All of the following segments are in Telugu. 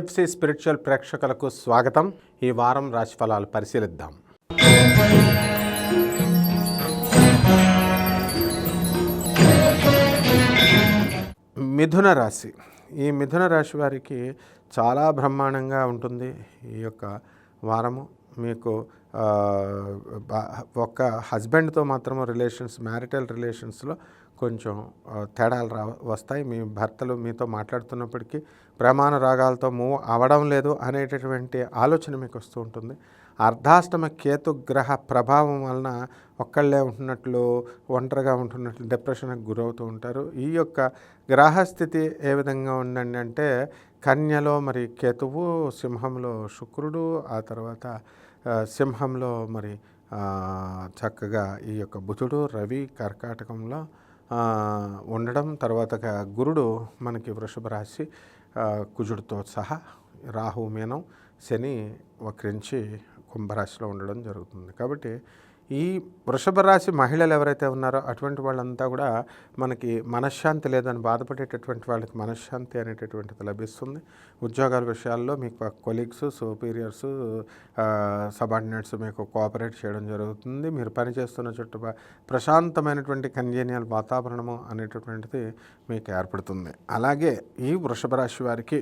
ఎఫ్సి స్పిరిచువల్ ప్రేక్షకులకు స్వాగతం. ఈ వారం రాశిఫలాలు పరిశీలిద్దాం. మిథున రాశి. ఈ మిథున రాశి వారికి చాలా బ్రహ్మాండంగా ఉంటుంది ఈ యొక్క వారము. మీకు ఒక హస్బెండ్తో మాత్రము రిలేషన్స్ మ్యారిటల్ రిలేషన్స్లో కొంచెం తేడాలు రా వస్తాయి. మీ భర్తలు మీతో మాట్లాడుతున్నప్పటికీ ప్రమాణ రాగాలతో మూవ్ అవడం లేదు అనేటటువంటి ఆలోచన మీకు వస్తూ ఉంటుంది. అర్ధాష్టమ కేతు గ్రహ ప్రభావం వలన ఒక్కళ్ళే ఉంటున్నట్లు ఒంటరిగా ఉంటున్నట్లు డిప్రెషన్కి గురవుతూ ఉంటారు. ఈ యొక్క గ్రహస్థితి ఏ విధంగా ఉందండి అంటే కన్యలో మరి కేతువు సింహంలో శుక్రుడు ఆ తర్వాత సింహంలో మరి చక్కగా ఈ యొక్క బుధుడు రవి కర్కాటకంలో ఉండడం తర్వాత గురుడు మనకి వృషభ రాశి కుజుడితో సహా రాహు మీనం శని వక్రించి కుంభరాశిలో ఉండడం జరుగుతుంది. కాబట్టి ఈ వృషభ రాశి మహిళలు ఎవరైతే ఉన్నారో అటువంటి వాళ్ళంతా కూడా మనకి మనశ్శాంతి లేదని బాధపడేటటువంటి వాళ్ళకి మనశ్శాంతి అనేటటువంటిది లభిస్తుంది. ఉద్యోగాల విషయాల్లో మీకు కొలీగ్స్ సుపీరియర్స్ సబార్డినేట్స్ మీకు కోఆపరేట్ చేయడం జరుగుతుంది. మీరు పనిచేస్తున్న చుట్టూ ప్రశాంతమైనటువంటి కన్జేనియల్ వాతావరణము అనేటటువంటిది మీకు ఏర్పడుతుంది. అలాగే ఈ వృషభ రాశి వారికి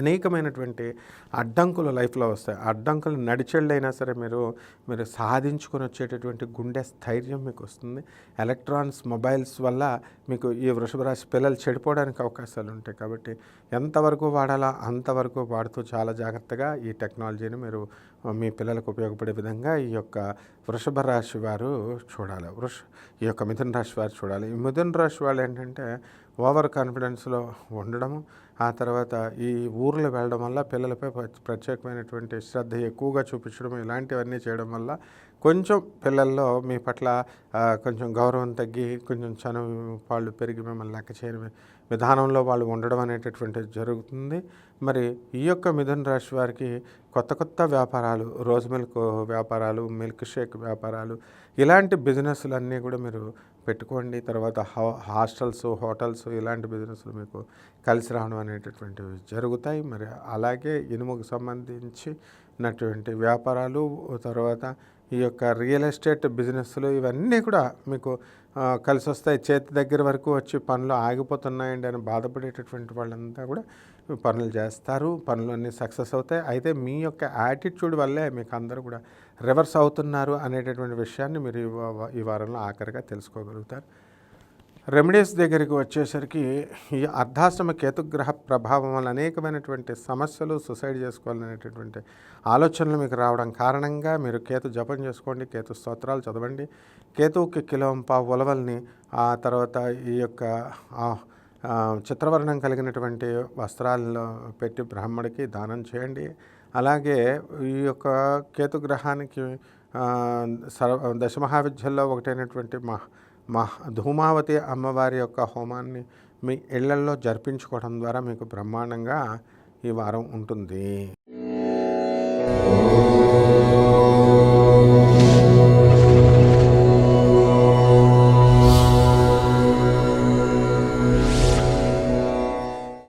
అనేకమైనటువంటి అడ్డంకులు లైఫ్లో వస్తాయి. అడ్డంకులు నడిచెళ్ళైనా సరే మీరు మీరు సాధించుకొని వచ్చేటటువంటి గుండె స్థైర్యం మీకు వస్తుంది. ఎలక్ట్రానిక్స్ మొబైల్స్ వల్ల మీకు ఈ వృషభ రాశి పిల్లలు చెడిపోవడానికి అవకాశాలు ఉంటాయి. కాబట్టి ఎంతవరకు వాడాలా అంతవరకు వాడుతూ చాలా జాగ్రత్తగా ఈ టెక్నాలజీని మీరు మీ పిల్లలకు ఉపయోగపడే విధంగా ఈ యొక్క వృషభ రాశి వారు చూడాలి. వృష ఈ యొక్క మిథున రాశి వారు చూడాలి. ఈ మిథున రాశి వాళ్ళు ఏంటంటే ఓవర్ కాన్ఫిడెన్స్లో ఉండడము ఆ తర్వాత ఈ ఊర్లు వెళ్ళడం వల్ల పిల్లలపై ప్ర- ప్రత్యేకమైనటువంటి శ్రద్ధ ఎక్కువగా చూపించడం ఇలాంటివన్నీ చేయడం వల్ల కొంచెం పిల్లల్లో మీ పట్ల కొంచెం గౌరవం తగ్గి కొంచెం చనువు వాళ్ళు పెరిగి మిమ్మల్ని లెక్క చేయని విధానంలో వాళ్ళు ఉండడం అనేటటువంటిది జరుగుతుంది. మరి ఈ యొక్క మిథున రాశి వారికి కొత్త కొత్త వ్యాపారాలు రోజ్ మిల్క్ వ్యాపారాలు మిల్క్ షేక్ వ్యాపారాలు ఇలాంటి బిజినెస్లన్నీ కూడా మీరు పెట్టుకోండి. తర్వాత హా- హాస్టల్స్ హోటల్స్ ఇలాంటి బిజినెస్లు మీకు కలిసి రావడం అనేటటువంటివి జరుగుతాయి. మరి అలాగే ఇనుముకు సంబంధించినటువంటి వ్యాపారాలు తర్వాత ఈ యొక్క రియల్ ఎస్టేట్ బిజినెస్లు ఇవన్నీ కూడా మీకు కలిసి వస్తాయి. చేతి దగ్గర వరకు వచ్చి పనులు ఆగిపోతున్నాయండి అని బాధపడేటటువంటి వాళ్ళంతా కూడా పనులు చేస్తారు. పనులు అన్నీ సక్సెస్ అవుతాయి. అయితే మీ యొక్క యాటిట్యూడ్ వల్లే మీకు అందరూ కూడా రివర్స్ అవుతున్నారు అనేటటువంటి విషయాన్ని మీరు ఈ వారంలో ఆఖరిగా తెలుసుకోగలుగుతారు. రెమెడీస్ దగ్గరికి వచ్చేసరికి ఈ అర్ధాశ్రమ కేతుగ్రహ ప్రభావం వల్ల అనేకమైనటువంటి సమస్యలు సుసైడ్ చేసుకోవాలనేటటువంటి ఆలోచనలు మీకు రావడం కారణంగా మీరు కేతు జపం చేసుకోండి కేతు స్తోత్రాలు చదవండి. కేతువుకి కిలోంప ఉలవల్ని ఆ తర్వాత ఈ యొక్క చిత్రవర్ణం కలిగినటువంటి వస్త్రాల్లో పెట్టి బ్రాహ్మడికి దానం చేయండి. అలాగే ఈ యొక్క కేతుగ్రహానికి సర్వ దశమహావిద్యల్లో ఒకటైనటువంటి మహా మహ ధూమావతి అమ్మవారి యొక్క హోమాన్ని మీ ఇళ్ళల్లో జరిపించుకోవడం ద్వారా మీకు బ్రహ్మాండంగా ఈ వారం ఉంటుంది.